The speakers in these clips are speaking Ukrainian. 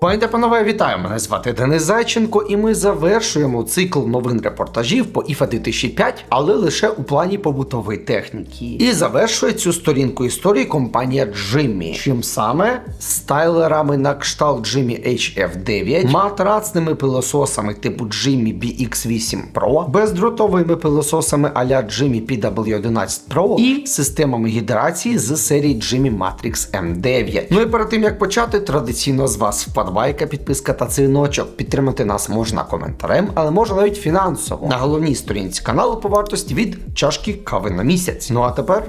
Пані панове, вітаю! Мене звати Денис Зайченко, і ми завершуємо цикл новин репортажів по IFA 2005, але лише у плані побутової техніки. І завершує цю сторінку історії компанія Jimmy. Чим саме стайлерами на кшталт Jimmy HF9, матрацними пилососами типу Jimmy BX8 Pro, бездротовими пилососами а-ля Jimmy PW11 Pro і системами гідрації з серії Jimmy Matrix M9. Ну і перед тим як почати, традиційно з вас вподобайка, підписка та дзвіночок. Підтримати нас можна коментарем, але можна навіть фінансово на головній сторінці каналу по вартості від чашки кави на місяць. Ну а тепер.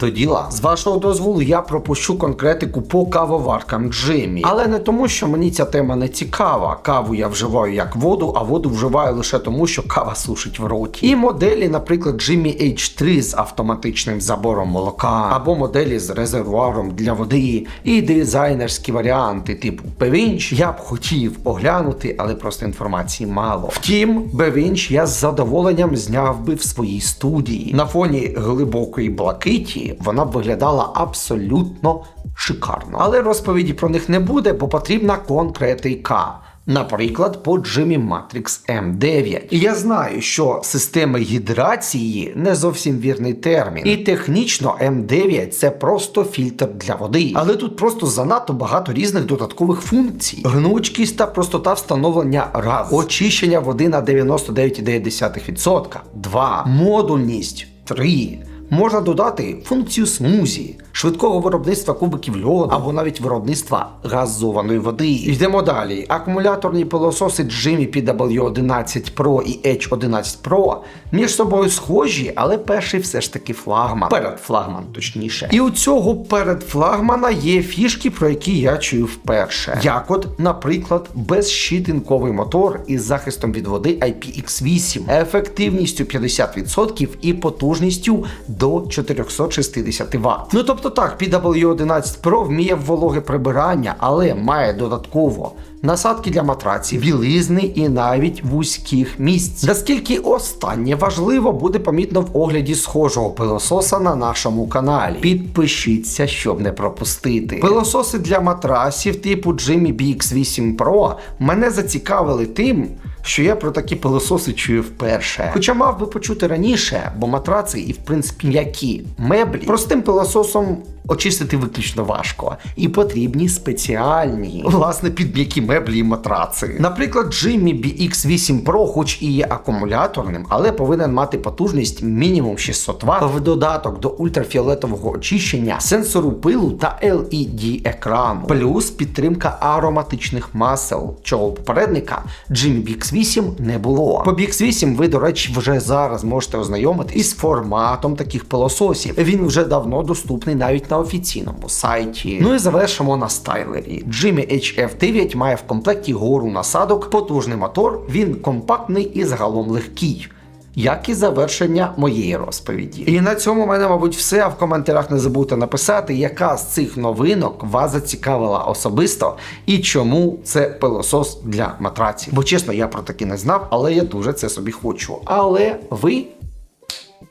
До діла. З вашого дозволу я пропущу конкретику по кавоваркам Джиммі. Але не тому, що мені ця тема не цікава. Каву я вживаю як воду, а воду вживаю лише тому, що кава сушить в роті. І моделі, наприклад, Jimmy H3 з автоматичним забором молока, або моделі з резервуаром для води, і дизайнерські варіанти, типу Бевінч, я б хотів оглянути, але просто інформації мало. Втім, Бевінч я з задоволенням зняв би в своїй студії. На фоні глибокої блакиті вона виглядала абсолютно шикарно. Але розповіді про них не буде, бо потрібна конкретика. Наприклад, по Jimmy Matrix M9. І я знаю, що системи гідрації не зовсім вірний термін. І технічно M9 це просто фільтр для води. Але тут просто занадто багато різних додаткових функцій. Гнучкість та простота встановлення раз. Очищення води на 99,9%. 2. Модульність 3. Можна додати функцію смузі, швидкого виробництва кубиків льоду або навіть виробництва газованої води. Йдемо далі. Акумуляторні пилососи Jimmy PW11 Pro і H11 Pro між собою схожі, але перший все ж таки флагман. Передфлагман, точніше. І у цього передфлагмана є фішки, про які я чую вперше. Як от, наприклад, безщитинковий мотор із захистом від води IPX8, ефективністю 50% і потужністю до 460 Вт. Ну тобто так, PW11 Pro вміє вологе прибирання, але має додатково насадки для матраців, білизни і навіть вузьких місць. Наскільки останнє важливо, буде помітно в огляді схожого пилососа на нашому каналі. Підпишіться, щоб не пропустити. Пилососи для матрасів типу Jimmy BX8 Pro мене зацікавили тим що я про такі пилососи чую вперше. Хоча мав би почути раніше, бо матраци і в принципі м'які меблі простим пилососом очистити виключно важко. І потрібні спеціальні, власне, під м'які меблі і матраци. Наприклад, Jimmy BX8 Pro, хоч і є акумуляторним, але повинен мати потужність мінімум 600 Вт в додаток до ультрафіолетового очищення, сенсору пилу та LED екрану, плюс підтримка ароматичних масел, чого попередника Jimmy BX8 не було. По BX8 ви, до речі, вже зараз можете ознайомитись із форматом таких пилососів. Він вже давно доступний навіть на офіційному сайті. Ну і завершимо на стайлері. Jimmy HF9 має в комплекті гору насадок, потужний мотор, він компактний і загалом легкий. Як і завершення моєї розповіді. І на цьому в мене, мабуть, все. А в коментарях не забудьте написати, яка з цих новинок вас зацікавила особисто і чому це пилосос для матраців. Бо чесно, я про такі не знав, але я дуже це собі хочу. Але ви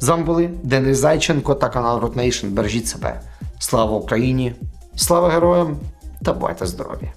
З вами були Денис Зайченко та канал Root Nation. Бережіть себе. Слава Україні! Слава героям та бувайте здорові!